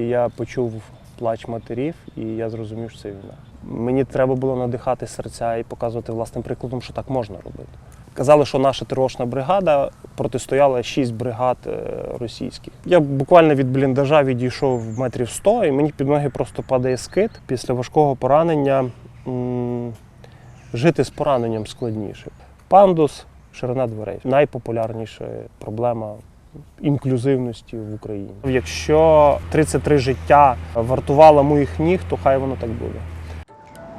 Я почув плач матерів, і я зрозумів, що це війна. Мені треба було надихати серця і показувати власним прикладом, що так можна робити. Казали, що наша тривожна бригада протистояла шість бригад е, російських. Я буквально від бліндажа відійшов метрів 100, і мені під ноги просто падає скид. Після важкого поранення жити з пораненням складніше. Пандус, ширина дверей найпопулярніша проблема інклюзивності в Україні. Якщо 33 життя вартувало моїх ніг, то хай воно так буде.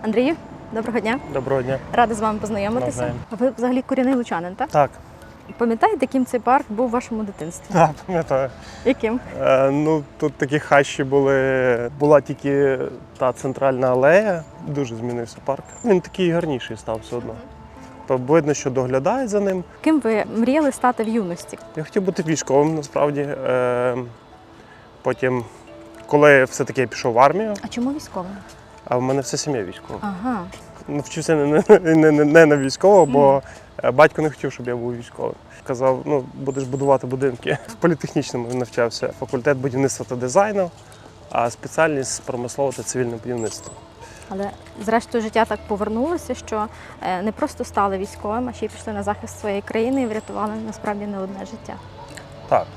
Андрію, доброго дня. Доброго дня. Рада з вами познайомитися. Навзаєм. А Ви взагалі корінний лучанин, так? Так, Пам'ятаєте, яким цей парк був у вашому дитинстві? так, пам'ятаю. Яким? Е, ну тут такі хащі були. Була тільки та центральна алея, дуже змінився парк. Він такий гарніший став все одно. Тобто Видно, що доглядають за ним. Ким ви мріяли стати в юності? Я хотів бути військовим насправді. Е, потім, коли все-таки я пішов в армію, А чому військовим? а в мене вся сім'я військова. Ага. Вчився не, не, не, не, не на військового, бо е, батько не хотів, щоб я був військовим. Казав, ну будеш будувати будинки. В політехнічному навчався факультет будівництва та дизайну, а спеціальність промислове та цивільне будівництво. Але зрештою життя так повернулося, що е, не просто стали військовим, а ще й пішли на захист своєї країни і врятували насправді не одне життя. Так.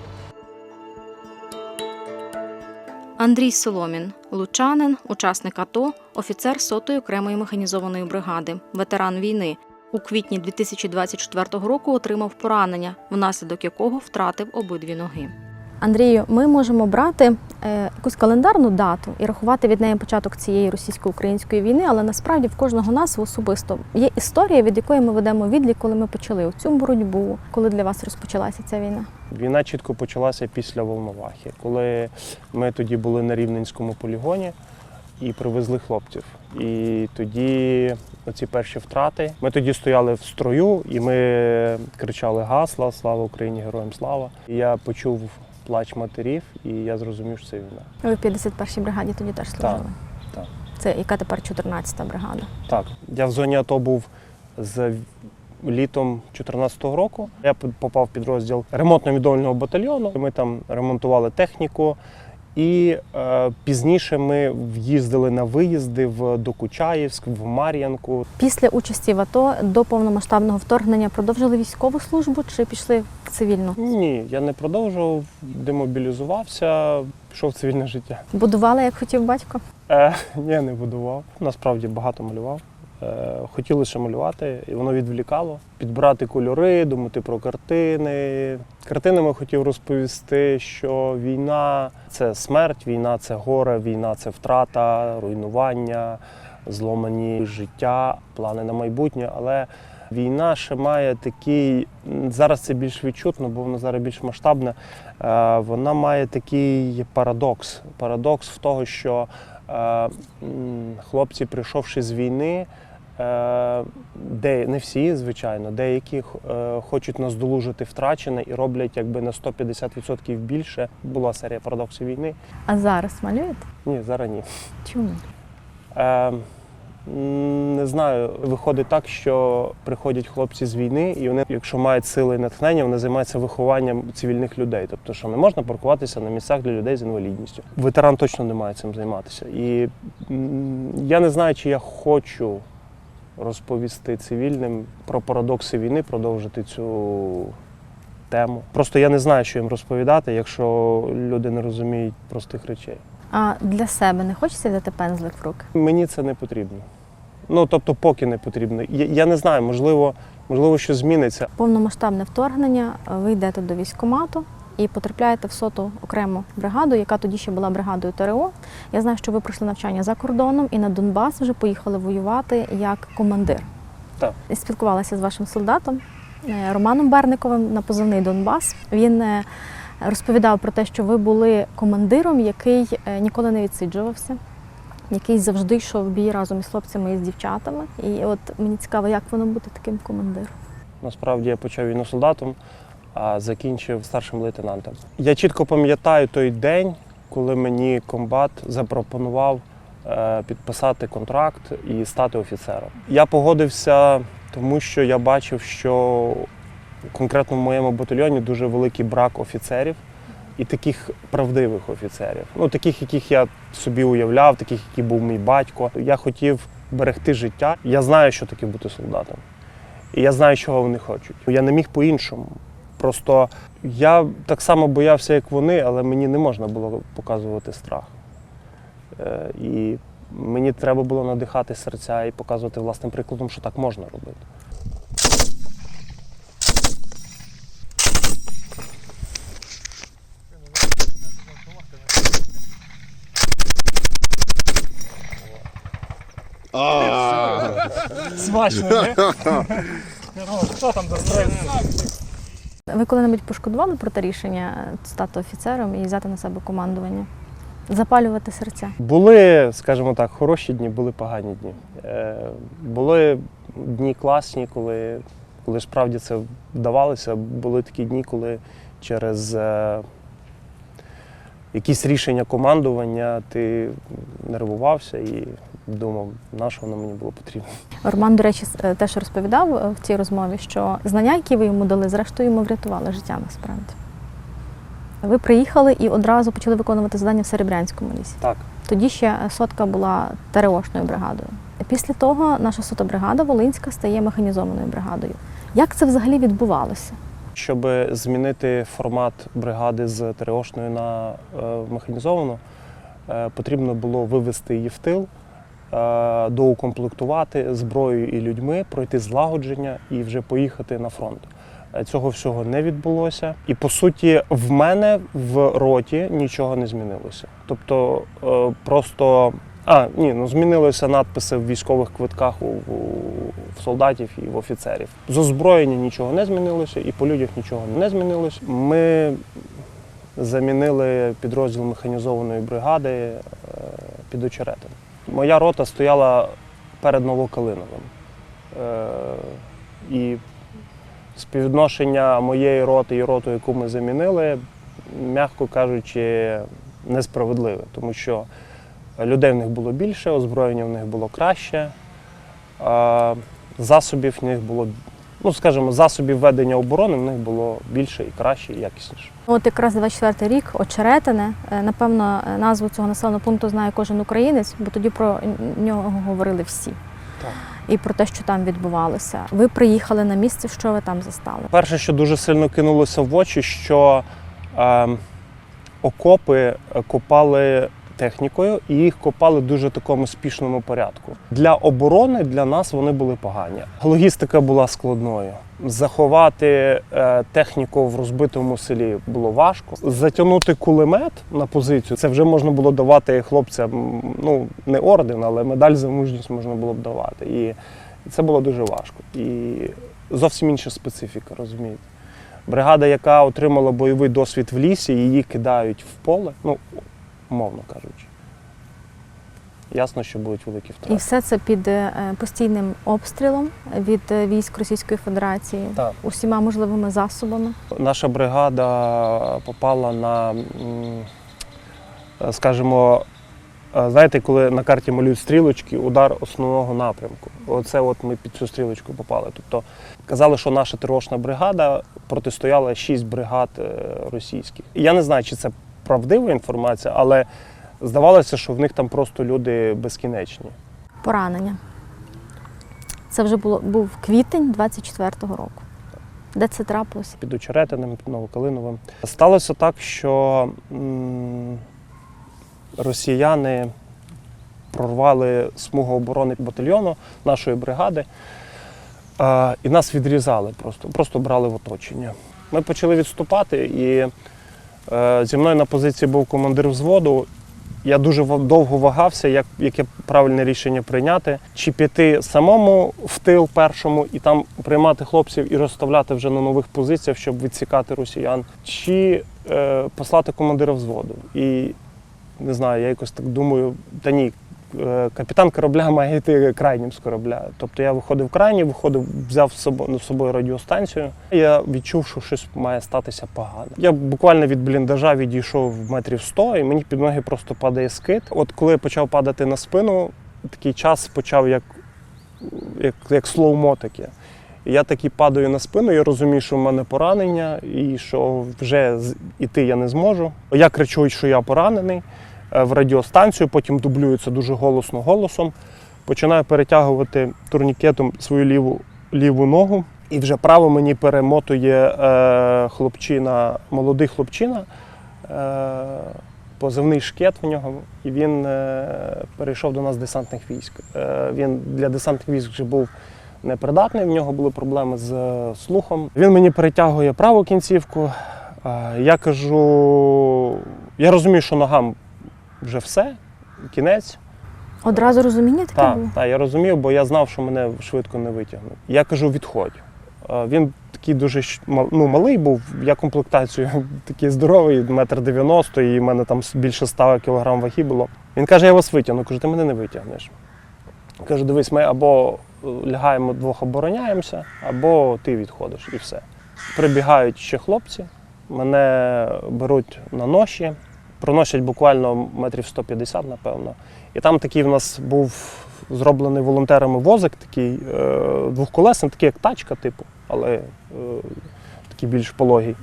Андрій Соломін, лучанин, учасник АТО, офіцер сотої окремої механізованої бригади, ветеран війни. У квітні 2024 року отримав поранення, внаслідок якого втратив обидві ноги. Андрію, ми можемо брати е, якусь календарну дату і рахувати від неї початок цієї російсько-української війни, але насправді в кожного нас особисто є історія, від якої ми ведемо відлік, коли ми почали цю боротьбу, коли для вас розпочалася ця війна. Війна чітко почалася після Волновахи, коли ми тоді були на Рівненському полігоні і привезли хлопців. І тоді оці перші втрати. Ми тоді стояли в строю і ми кричали Гасла, слава Україні, героям слава. І я почув плач матерів, і я зрозумів, що це війна. Ви в 51-й бригаді тоді теж служили. так. Це яка тепер 14-та бригада. Так, я в зоні АТО був з літом 2014 року. Я попав в підрозділ ремонтно-відновлювального батальйону. Ми там ремонтували техніку. І е, пізніше ми в'їздили на виїзди в Докучаївськ, в Мар'янку. Після участі в АТО до повномасштабного вторгнення продовжили військову службу чи пішли в цивільну? Ні, я не продовжував, демобілізувався, пішов в цивільне життя. Будували, як хотів батько? Е, ні, не будував. Насправді багато малював. Е, хотілося малювати, і воно відвлікало. Підбирати кольори, думати про картини. Картинами хотів розповісти, що війна це смерть, війна це горе, війна це втрата, руйнування, зломані життя, плани на майбутнє. Але війна ще має такий, зараз це більш відчутно, бо воно зараз більш масштабне. Е, Вона має такий парадокс. Парадокс в того, що е, хлопці, прийшовши з війни, де не всі, звичайно, деякі е, хочуть наздолужити втрачене і роблять якби на 150% більше. Була серія парадоксів війни. А зараз малюєте? Ні, зараз ні. Чому? Е, не знаю, виходить так, що приходять хлопці з війни, і вони, якщо мають сили і натхнення, вони займаються вихованням цивільних людей. Тобто, що не можна паркуватися на місцях для людей з інвалідністю. Ветеран точно не має цим займатися. І я не знаю, чи я хочу розповісти цивільним про парадокси війни, продовжити цю тему. Просто я не знаю, що їм розповідати, якщо люди не розуміють простих речей. А для себе не хочеться взяти пензлик в руки? Мені це не потрібно. Ну тобто, поки не потрібно. Я, я не знаю, можливо, можливо, що зміниться. Повномасштабне вторгнення, ви йдете до військкомату і потрапляєте в соту окрему бригаду, яка тоді ще була бригадою ТРО. Я знаю, що ви пройшли навчання за кордоном і на Донбас вже поїхали воювати як командир. Так. І спілкувалася з вашим солдатом е, Романом Берниковим на позивний Донбас. Він е, розповідав про те, що ви були командиром, який е, ніколи не відсиджувався. Який завжди йшов в бій разом із хлопцями і з дівчатами. І от мені цікаво, як воно бути таким командиром. Насправді я почав війну солдатом, а закінчив старшим лейтенантом. Я чітко пам'ятаю той день, коли мені комбат запропонував е, підписати контракт і стати офіцером. Я погодився, тому що я бачив, що конкретно в моєму батальйоні дуже великий брак офіцерів. і таких правдивих офіцерів. Ну, таких, яких я собі уявляв, таких, який був мій батько. Я хотів берегти життя. Я знаю, що таке бути солдатом. І я знаю, чого вони хочуть. Я не міг по-іншому. Просто я так само боявся, як вони, але мені не можна було показувати страх. Е, І мені треба було надихати серця і показувати власним прикладом, що так можна робити. Смачно, не? Хто там застрелив? Ви коли-небудь пошкодували про те рішення стати офіцером і взяти на себе командування? Запалювати серця? Були, скажімо так, хороші дні, були погані дні. Е, були дні класні, коли, коли справді це вдавалося. Були такі дні, коли через е, якісь рішення командування ти нервувався і думав, на що воно мені було потрібно. Роман, до речі, е, теж розповідав е, в цій розмові, що знання, які ви йому дали, зрештою йому врятували життя насправді. Ви приїхали і одразу почали виконувати завдання в Серебрянському лісі. Так. Тоді ще сотка була ТРОшною бригадою. Після того наша сота бригада Волинська стає механізованою бригадою. Як це взагалі відбувалося? Щоб змінити формат бригади з ТРОшної на е, механізовану, потрібно було вивести її в тил, доукомплектувати зброєю і людьми, пройти злагодження і вже поїхати на фронт. Е, Цього всього не відбулося. І по суті, в мене в роті нічого не змінилося. Тобто е, просто. А, ні, ну змінилися надписи в військових квитках у, в солдатів і в офіцерів. З озброєння нічого не змінилося, і по людях нічого не змінилося. Ми замінили підрозділ механізованої бригади е, під очеретом. Моя рота стояла перед Новокалиновим. Е, І співвідношення моєї роти і роти, яку ми замінили, м'яко кажучи, несправедливе, тому що людей в них було більше, озброєння в них було краще, засобів в них було, ну скажімо, засобів ведення оборони в них було більше і краще, і якісніше. От якраз 24 рік Очеретине. Е, Напевно, назву цього населеного пункту знає кожен українець, бо тоді про нього говорили всі. Так. І про те, що там відбувалося. Ви приїхали на місце, що ви там застали? Перше, що дуже сильно кинулося в очі, що е, окопи копали технікою, і їх копали в дуже такому спішному порядку. Для оборони для нас вони були погані. Логістика була складною. Заховати е, техніку в розбитому селі було важко. Затягнути кулемет на позицію це вже можна було давати хлопцям. Ну не орден, але медаль за мужність можна було б давати. І це було дуже важко. І зовсім інша специфіка, розумієте. Бригада, яка отримала бойовий досвід в лісі, її кидають в поле, ну, умовно кажучи. Ясно, що будуть великі І все це під е, постійним обстрілом від е, військ Російської Федерації Так. усіма можливими засобами. Наша бригада попала на, е, скажімо, знаєте, коли на карті малюють стрілочки, удар основного напрямку. Оце от ми під цю стрілочку попали. Тобто казали, що наша тирошна бригада протистояла шість бригад російських. Я не знаю, чи це правдива інформація, але здавалося, що в них там просто люди безкінечні. Поранення. Це вже було був квітень 24-го року. Де це трапилося? під Очеретиним, під Новокалиновим. Сталося так, що м, росіяни прорвали смугу оборони батальйону нашої бригади е, і нас відрізали просто, просто брали в оточення. Ми почали відступати, і зі мною на позиції був командир взводу. Я дуже довго вагався, як, яке правильне рішення прийняти. Чи піти самому в тил першому і там приймати хлопців і розставляти вже на нових позиціях, щоб відсікати росіян, чи е, послати командира взводу. І не знаю, я якось так думаю, та ні. Е, Капітан корабля має йти крайнім з корабля. Тобто я виходив крайній, виходив, взяв з собою, з собою радіостанцію. Я відчув, що щось має статися погано. Я буквально від бліндажа відійшов метрів 100, і мені під ноги просто падає скид. От коли я почав падати на спину, такий час почав як, як, як слоумо таке. Я таки падаю на спину, я розумію, що в мене поранення і що вже іти я не зможу. Я кричу, що я поранений в радіостанцію, потім дублюю це дуже голосно голосом. Починаю перетягувати турнікетом свою ліву, ліву ногу. І вже право мені перемотує е, хлопчина, молодий хлопчина, е, позивний шкет в нього, і він е, перейшов до нас десантних військ. Е, він для десантних військ вже був непридатний, в нього були проблеми з е, слухом. Він мені перетягує праву кінцівку. Е, я кажу, я розумію, що ногам вже все, кінець. Одразу розуміння таке Так, було? так, я розумів, бо я знав, що мене швидко не витягнуть. Я кажу, відходь. Е, Він такий дуже ну, малий був, я комплектацію такий здоровий, метр дев'яносто, і в мене там більше 100 кілограм ваги було. Він каже, я вас витягну. Кажу, ти мене не витягнеш. Кажу, дивись, ми або е, лягаємо двох обороняємося, або ти відходиш і все. Прибігають ще хлопці, мене беруть на ноші, проносять буквально метрів 150, напевно. І там такий в нас був зроблений волонтерами возик, такий е, двохколесний, такий як тачка, типу, але е, такий більш пологий.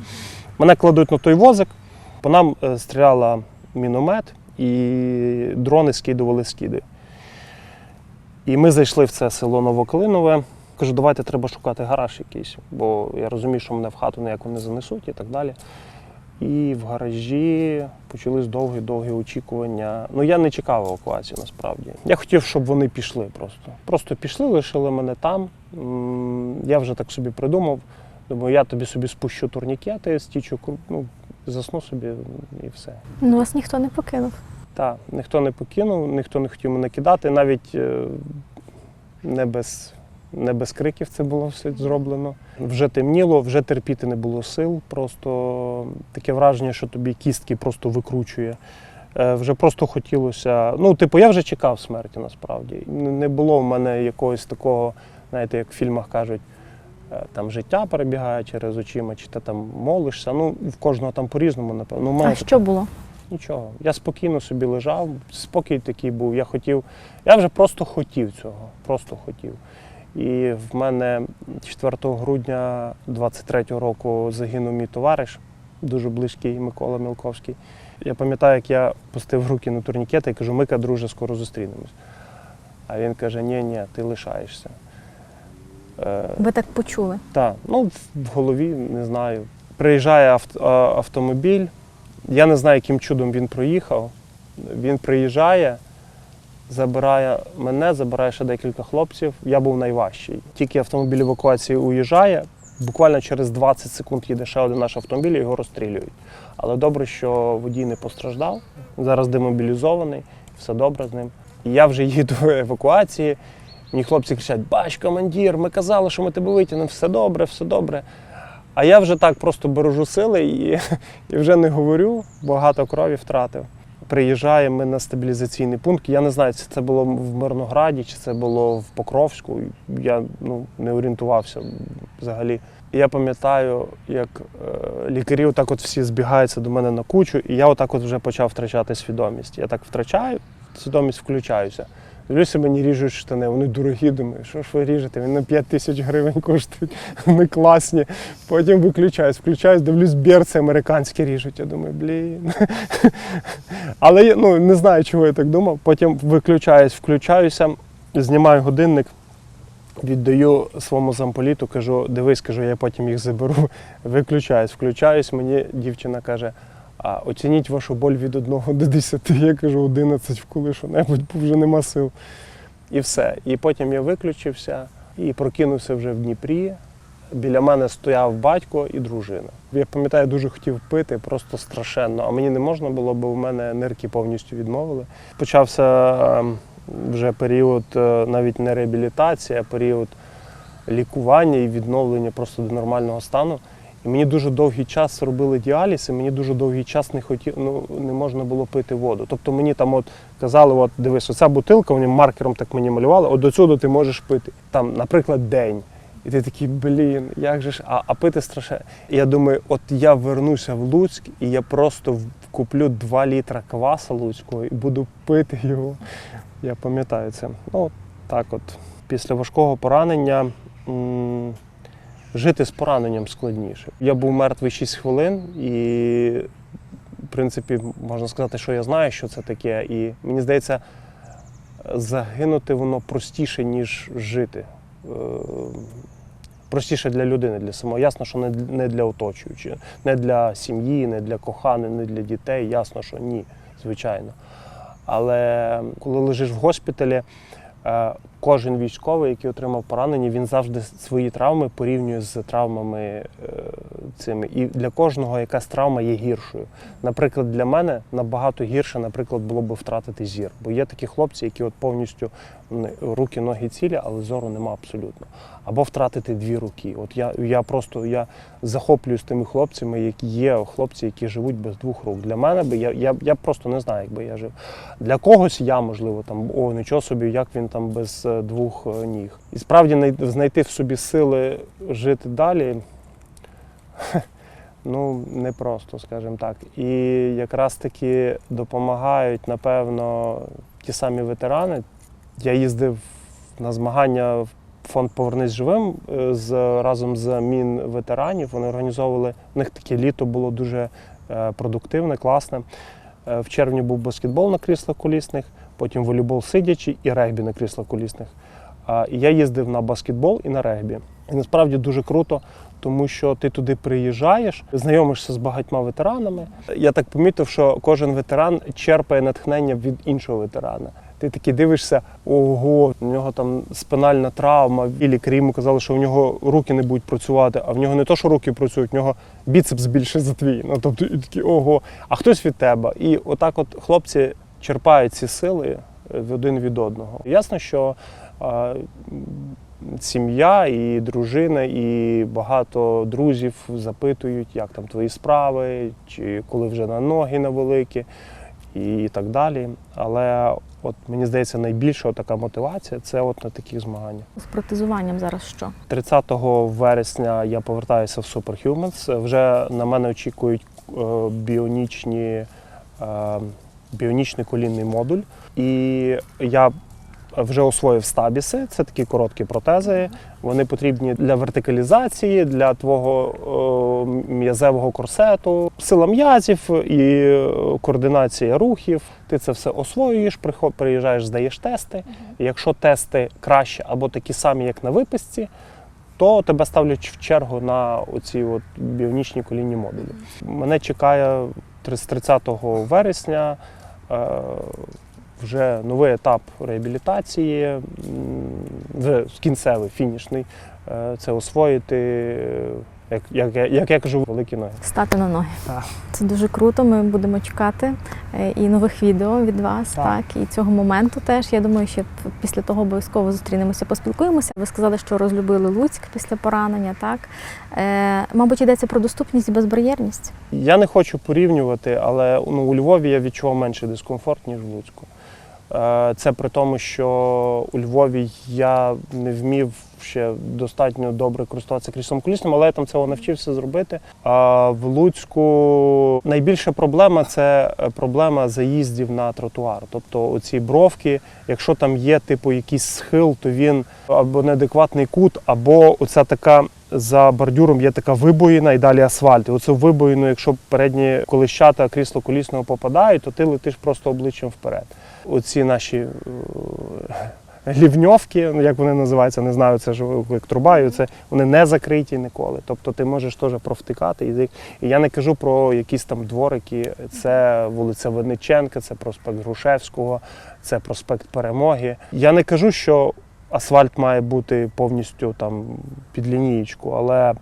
Мене кладуть на той возик, по нам е, стріляла міномет і дрони скидували скиди. І ми зайшли в це село Новоклинове. Кажу, давайте треба шукати гараж якийсь, бо я розумію, що мене в хату ніяко не занесуть і так далі. І в гаражі почались довгі-довгі очікування. Ну я не чекав евакуації насправді. Я хотів, щоб вони пішли просто. Просто пішли, лишили мене там. Я вже так собі придумав. Думаю, я тобі собі спущу турнікети, стічу, ну, засну собі і все. Ну, вас ніхто не покинув. Так, ніхто не покинув, ніхто не хотів мене кидати, навіть е, не без, не без криків це було все зроблено. Вже темніло, вже терпіти не було сил. Просто таке враження, що тобі кістки просто викручує. Е, Вже просто хотілося. Ну, типу, я вже чекав смерті насправді. Не було в мене якогось такого, знаєте, як в фільмах кажуть, е, там життя перебігає через очима, чи ти там молишся. Ну, в кожного там по-різному, напевно. Ну, А що було? Нічого. Я спокійно собі лежав, спокій такий був. Я хотів, я вже просто хотів цього, просто хотів. І в мене 4 грудня 23-го року загинув мій товариш, дуже близький Микола Мілковський. Я пам'ятаю, як я пустив руки на турнікети і кажу, Мика, друже, скоро зустрінемось. А він каже: ні, ні, ти лишаєшся. Е, Ви так почули. так, ну в- голові не знаю. Приїжджає авт- автомобіль. Я не знаю, яким чудом він проїхав. Він приїжджає, забирає мене, забирає ще декілька хлопців. Я був найважчий. Тільки автомобіль евакуації уїжджає. Буквально через 20 секунд їде ще один наш автомобіль і його розстрілюють. Але добре, що водій не постраждав. Зараз демобілізований, все добре з ним. І я вже їду в евакуації. Мені хлопці кричать: Бач, командир, ми казали, що ми тебе витягнемо, все добре, все добре. А я вже так просто бережу сили і, і вже не говорю, багато крові втратив. Приїжджаємо ми на стабілізаційний пункт. Я не знаю, чи це було в Мирнограді, чи це було в Покровську. Я ну, не орієнтувався взагалі. Я пам'ятаю, як е, лікарі отак от всі збігаються до мене на кучу, і я отак от вже почав втрачати свідомість. Я так втрачаю, свідомість включаюся. Дивлюся, мені ріжуть штани, вони дорогі, думаю, що ж ви ріжете? Вони на 5 тисяч гривень коштують, вони класні. Потім виключаюсь, включаюсь, дивлюсь, берці американські ріжуть. Я думаю, блін. Але я ну, не знаю, чого я так думав. Потім виключаюсь, включаюся, знімаю годинник, віддаю своєму замполіту, кажу, дивись, кажу, я потім їх заберу. Виключаюсь, включаюсь, мені дівчина каже. А оцініть вашу боль від 1 до 10. Я кажу 11 вколи що-небудь, бо вже нема сил. І все. І потім я виключився і прокинувся вже в Дніпрі. Біля мене стояв батько і дружина. Я пам'ятаю, дуже хотів пити, просто страшенно. А мені не можна було, бо в мене нирки повністю відмовили. Почався ем, вже період е, навіть не реабілітації, а період лікування і відновлення просто до нормального стану. І мені дуже довгий час робили діаліз, і мені дуже довгий час не хотів, ну не можна було пити воду. Тобто мені там от казали, от дивись, оця бутилка, вони маркером так мені малювали, от до цього ти можеш пити. Там, наприклад, день. І ти такий, блін, як же ж, а, а пити страшне. І я думаю, от я вернуся в Луцьк, і я просто куплю 2 літра кваса луцького і буду пити його. Я пам'ятаю це. Ну, так от. Після важкого поранення м, жити з пораненням складніше. Я був мертвий 6 хвилин, і, в принципі, можна сказати, що я знаю, що це таке. І мені здається, загинути воно простіше, ніж жити. Е, Простіше для людини, для самого. Ясно, що не, для оточуючих, не для сім'ї, не для коханих, не для дітей. Ясно, що ні, звичайно. Але коли лежиш в госпіталі, е, кожен військовий, який отримав поранення, він завжди свої травми порівнює з травмами е, цими. І для кожного якась травма є гіршою. Наприклад, для мене набагато гірше, наприклад, було б втратити зір. Бо є такі хлопці, які от повністю руки, ноги цілі, але зору нема абсолютно. Або втратити дві руки. От я, я просто я захоплююсь тими хлопцями, які є хлопці, які живуть без двох рук. Для мене би я, я, я просто не знаю, як би я жив. Для когось я, можливо, там о, нічого собі, як він там без е, двох е, ніг. І справді знайти в собі сили жити далі. Ну, непросто, скажімо так. І якраз таки допомагають, напевно, ті самі ветерани. Я їздив на змагання в фонд Повернись живим е, з, разом з мін ветеранів. Вони організовували. У них таке літо було дуже продуктивне, класне. В червні був баскетбол на кріслах колісних, потім волейбол сидячий і регбі на кріслах колісних. Я їздив на баскетбол і на регбі. І насправді дуже круто, тому що ти туди приїжджаєш, знайомишся з багатьма ветеранами. Я так помітив, що кожен ветеран черпає натхнення від іншого ветерана. Ти такий дивишся, ого, у нього там спинальна травма. І лікарі йому казали, що в нього руки не будуть працювати, а в нього не то, що руки працюють, в нього біцепс більше за твій. Ну тобто і такі ого, а хтось від тебе. І отак, от хлопці черпають ці сили е, один від одного. Ясно, що сім'я і дружина, і багато друзів запитують, як там твої справи, чи коли вже на ноги на великі, і так далі. Але от мені здається, найбільша така мотивація це от на таких змаганнях. З протезуванням зараз що? 30 вересня я повертаюся в Superhumans. Вже на мене очікують е, біонічні, е, біонічний колінний модуль. І я вже освоїв стабіси. Це такі короткі протези. Вони потрібні для вертикалізації, для твого е, м'язевого корсету, сила м'язів і е, координація рухів. Ти це все освоюєш, приїжджаєш, здаєш тести. І якщо тести краще або такі самі, як на виписці, то тебе ставлять в чергу на оці от біонічні колінні модулі. Мене чекає з 30 вересня вже новий етап реабілітації, вже кінцевий, фінішний. Е, Це освоїти, е, як, як, як я кажу, великі ноги. Стати на ноги. Так. Це дуже круто. Ми будемо чекати е, і нових відео від вас, так. Так. і цього моменту теж. Я думаю, що після того обов'язково зустрінемося, поспілкуємося. Ви сказали, що розлюбили Луцьк після поранення, так? Е, мабуть, йдеться про доступність і безбар'єрність. Я не хочу порівнювати, але ну, у Львові я відчував менший дискомфорт, ніж в Луцьку. Е, Це при тому, що у Львові я не вмів ще достатньо добре користуватися кріслом колісним, але я там цього навчився зробити. А в Луцьку найбільша проблема це е, проблема заїздів на тротуар. Тобто оці бровки, якщо там є типу якийсь схил, то він або неадекватний кут, або оця така за бордюром є така вибоїна і далі асфальт. І оцю вибоїну, якщо передні колищата крісло колісного попадають, то ти летиш просто обличчям вперед. Оці наші е, лівньовки, ну як вони називаються, не знаю, це ж як труба, це вони не закриті ніколи. Тобто ти можеш теж провтикати. І я не кажу про якісь там дворики. Це вулиця Винниченка, це проспект Грушевського, це проспект Перемоги. Я не кажу, що асфальт має бути повністю там під лінієчку, але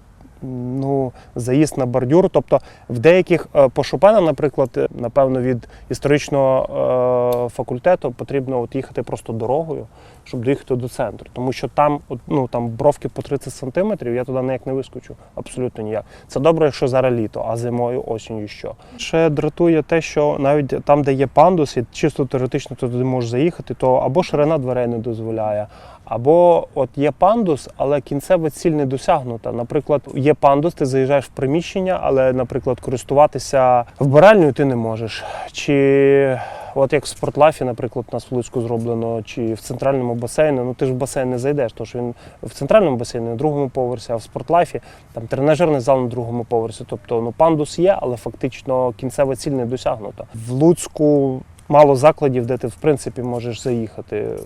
ну, заїзд на бордюр. Тобто в деяких е, по Шопена, наприклад, е, напевно, від історичного е, факультету потрібно от їхати просто дорогою, щоб доїхати до центру. Тому що там, ну, там бровки по 30 сантиметрів, я туди ніяк не вискочу. Абсолютно ніяк. Це добре, якщо зараз літо, а зимою, осінню що. Ще дратує те, що навіть там, де є пандус, і чисто теоретично ти туди можеш заїхати, то або ширина дверей не дозволяє, або от є пандус, але кінцева ціль не досягнута. Наприклад, є пандус, ти заїжджаєш в приміщення, але, наприклад, користуватися вбиральнею ти не можеш. Чи от як в спортлайфі, наприклад, у нас в Луцьку зроблено, чи в центральному басейні, ну ти ж в басейн не зайдеш, що він в центральному басейні на другому поверсі, а в спортлайфі там тренажерний зал на другому поверсі. Тобто ну пандус є, але фактично кінцева ціль не досягнута. В Луцьку мало закладів, де ти в принципі можеш заїхати е,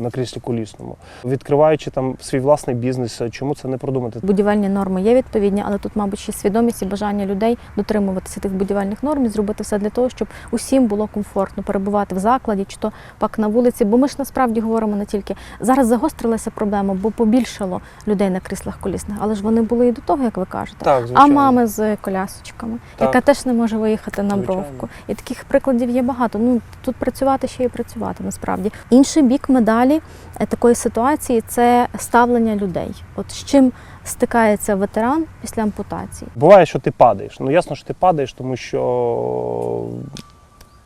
на кріслі колісному, відкриваючи там свій власний бізнес. Чому це не продумати? Будівельні норми є відповідні, але тут, мабуть, ще свідомість і бажання людей дотримуватися тих будівельних норм і зробити все для того, щоб усім було комфортно перебувати в закладі чи то пак на вулиці. Бо ми ж насправді говоримо не тільки зараз загострилася проблема, бо побільшало людей на кріслах колісних, але ж вони були і до того, як ви кажете. Так, А мами з колясочками, Так. яка теж не може виїхати на Звичайно. бровку. І таких прикладів є багато. Ну тут працювати ще і працювати насправді. Інший бік медалі е, такої ситуації це ставлення людей. От з чим стикається ветеран після ампутації. Буває, що ти падаєш. Ну ясно, що ти падаєш, тому що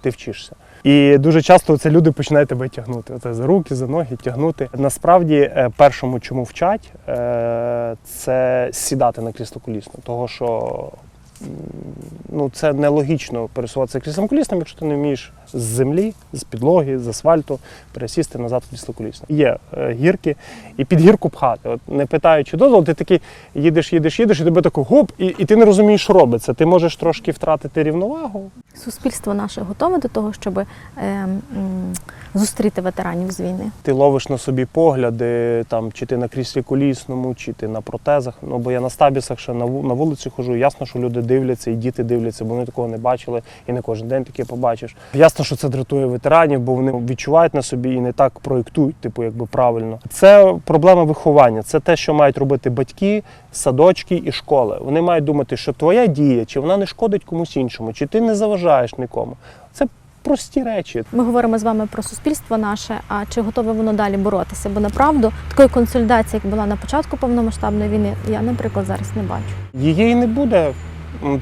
ти вчишся. І дуже часто це люди починають тебе тягнути. Оце за руки, за ноги тягнути. Насправді, е, першому, чому вчать, е, це сідати на крісло колісно. Того, що ну, це нелогічно пересуватися кріслом колісним, якщо ти не вмієш з землі, з підлоги, з асфальту пересісти назад в крісло колісне. Є е, гірки, і під гірку пхати. От не питаючи дозволу, ти такий їдеш, їдеш, їдеш, і тебе тако гоп, і, і ти не розумієш, що робиться. Ти можеш трошки втратити рівновагу. Суспільство наше готове до того, щоб е, м, зустріти ветеранів з війни. Ти ловиш на собі погляди, там, чи ти на кріслі колісному, чи ти на протезах. Ну, бо я на стабісах ще на, на вулиці хожу. Ясно, що люди дивляться, і діти дивляться, бо вони такого не бачили, і не кожен день таке побачиш. Ясно, що це дратує ветеранів, бо вони відчувають на собі і не так проєктують, типу, якби правильно. Це проблема виховання. Це те, що мають робити батьки, садочки і школи. Вони мають думати, що твоя дія, чи вона не шкодить комусь іншому, чи ти не заважаєш нікому. Це прості речі. Ми говоримо з вами про суспільство наше. А чи готове воно далі боротися? Бо направду такої консолідації, як була на початку повномасштабної війни, я, наприклад, зараз не бачу. Її і не буде,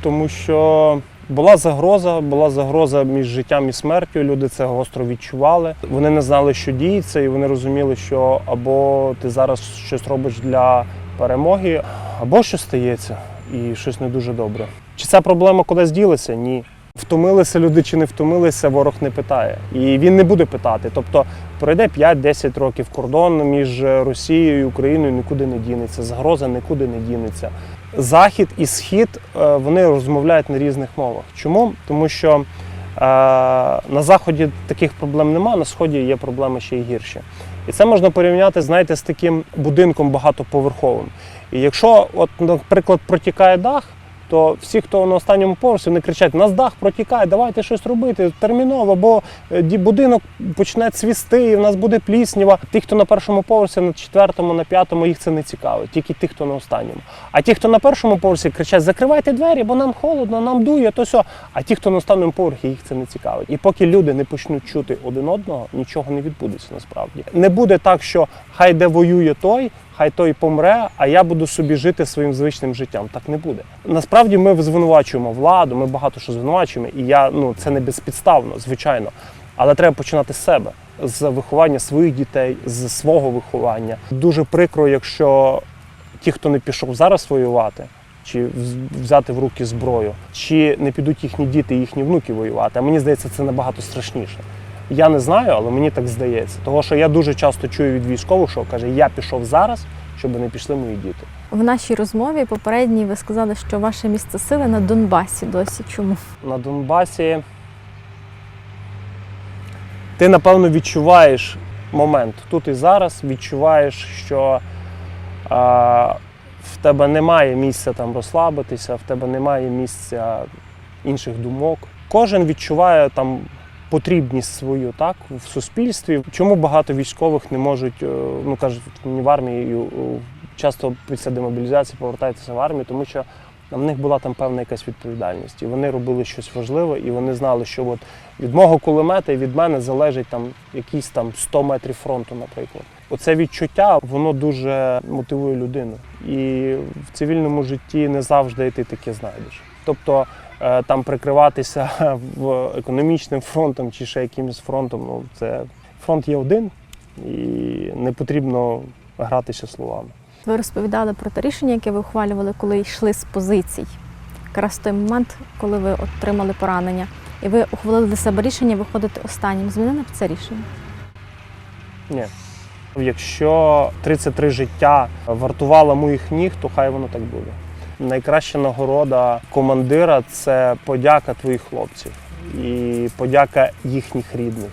тому що була загроза, була загроза між життям і смертю. Люди це гостро відчували. Вони не знали, що діється, і вони розуміли, що або ти зараз щось робиш для перемоги, або щось стається, і щось не дуже добре. Чи ця проблема кудись ділася? Ні. Втомилися люди чи не втомилися, ворог не питає. І він не буде питати. Тобто пройде 5-10 років кордон між Росією і Україною нікуди не дінеться, загроза нікуди не дінеться. Захід і схід е, вони розмовляють на різних мовах. Чому? Тому що е, на заході таких проблем нема, на сході є проблеми ще й гірші. І це можна порівняти, знаєте, з таким будинком багатоповерховим. І якщо, от, наприклад, протікає дах, то всі, хто на останньому поверсі, вони кричать: нас дах протікає, давайте щось робити терміново, бо е, будинок почне цвісти, і в нас буде пліснява. Ті, хто на першому поверсі, на четвертому, на п'ятому, їх це не цікавить, тільки ті, хто на останньому. А ті, хто на першому поверсі, кричать: закривайте двері, бо нам холодно, нам дує, то сьо. А ті, хто на останньому поверсі, їх це не цікавить. І поки люди не почнуть чути один одного, нічого не відбудеться насправді. Не буде так, що хай де воює той. Хай той помре, а я буду собі жити своїм звичним життям. Так не буде. Насправді ми звинувачуємо владу, ми багато що звинувачуємо, і я ну це не безпідставно, звичайно. Але треба починати з себе, з виховання своїх дітей, з свого виховання. Дуже прикро, якщо ті, хто не пішов зараз воювати, чи взяти в руки зброю, чи не підуть їхні діти, їхні внуки воювати. А мені здається, це набагато страшніше. Я не знаю, але мені так здається. Того, що я дуже часто чую від військових, що каже, я пішов зараз, щоб не пішли мої діти. В нашій розмові попередній ви сказали, що ваше місце сили на Донбасі досі. Чому? На Донбасі ти, напевно, відчуваєш момент тут і зараз, відчуваєш, що а, в тебе немає місця там розслабитися, в тебе немає місця інших думок. Кожен відчуває там потрібність свою так, в суспільстві. Чому багато військових не можуть, е, ну кажуть, в армії часто після демобілізації повертаються в армію, тому що в них була там певна якась відповідальність. І вони робили щось важливе, і вони знали, що от від мого кулемета і від мене залежить там якісь там 100 метрів фронту, наприклад. Оце відчуття, воно дуже мотивує людину. І в цивільному житті не завжди ти таке знайдеш. Тобто е, там прикриватися в економічним фронтом чи ще якимось фронтом, ну це фронт є один, і не потрібно гратися словами. Ви розповідали про те рішення, яке ви ухвалювали, коли йшли з позицій. Якраз той момент, коли ви отримали поранення. і ви ухвалили для себе рішення виходити останнім. Змінили б це рішення? Ні. Якщо 33 життя вартувало моїх ніг, то хай воно так буде. Найкраща нагорода командира це подяка твоїх хлопців і подяка їхніх рідних.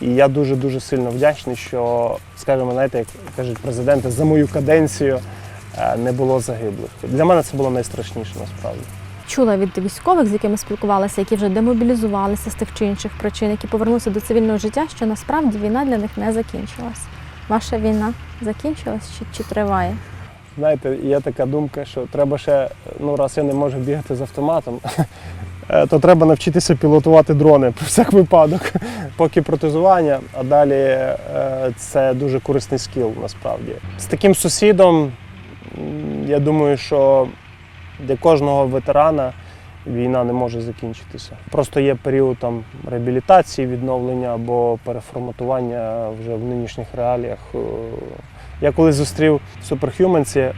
І я дуже дуже сильно вдячний, що, скажімо, знаєте, як кажуть президенти, за мою каденцію е, не було загиблих. Для мене це було найстрашніше насправді. Чула від військових, з якими спілкувалася, які вже демобілізувалися з тих чи інших причин, які повернулися до цивільного життя, що насправді війна для них не закінчилась. Ваша війна закінчилась чи, чи триває? Знаєте, є така думка, що треба ще, ну раз я не можу бігати з автоматом, то треба навчитися пілотувати дрони про всяк випадок. Поки протезування, а далі е, це дуже корисний скіл насправді. З таким сусідом, я думаю, що для кожного ветерана війна не може закінчитися. Просто є період там реабілітації, відновлення або переформатування вже в нинішніх реаліях. Я колись зустрів суперхюменці е,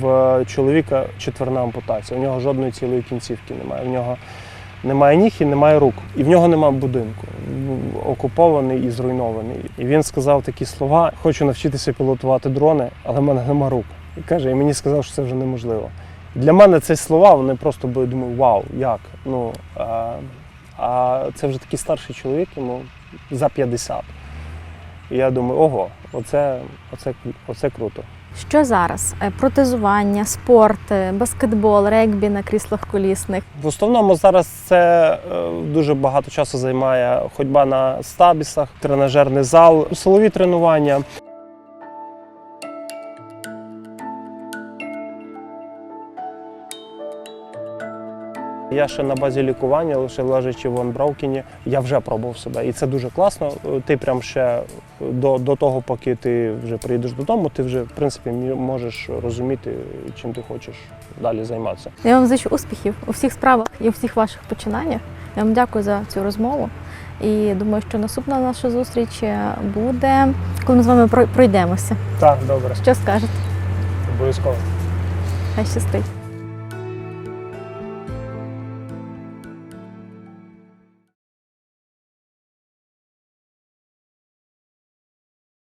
в чоловіка четверна ампутація. У нього жодної цілої кінцівки немає. В нього немає ніг і немає рук. І в нього немає будинку. Окупований і зруйнований. І він сказав такі слова: хочу навчитися пілотувати дрони, але в мене немає рук. І каже, і мені сказав, що це вже неможливо. Для мене ці слова, вони просто були думаю, вау, як? Ну, а, а це вже такий старший чоловік, йому за 50. І я думаю, ого, оце, оце, оце круто. Що зараз? Е, Протезування, спорт, е, баскетбол, регбі на кріслах колісних. В основному зараз це е, дуже багато часу займає ходьба на стабісах, тренажерний зал, силові тренування. Я ще на базі лікування, лише лежачи в Онбраукіні, я вже пробував себе. І це дуже класно. Ти прям ще до, до того, поки ти вже приїдеш додому, ти вже в принципі можеш розуміти, чим ти хочеш далі займатися. Я вам зичу успіхів у всіх справах і у всіх ваших починаннях. Я вам дякую за цю розмову. І думаю, що наступна наша зустріч е, буде, коли ми з вами прой- пройдемося. Так, добре, Що скажете? обов'язково. Хай щастить.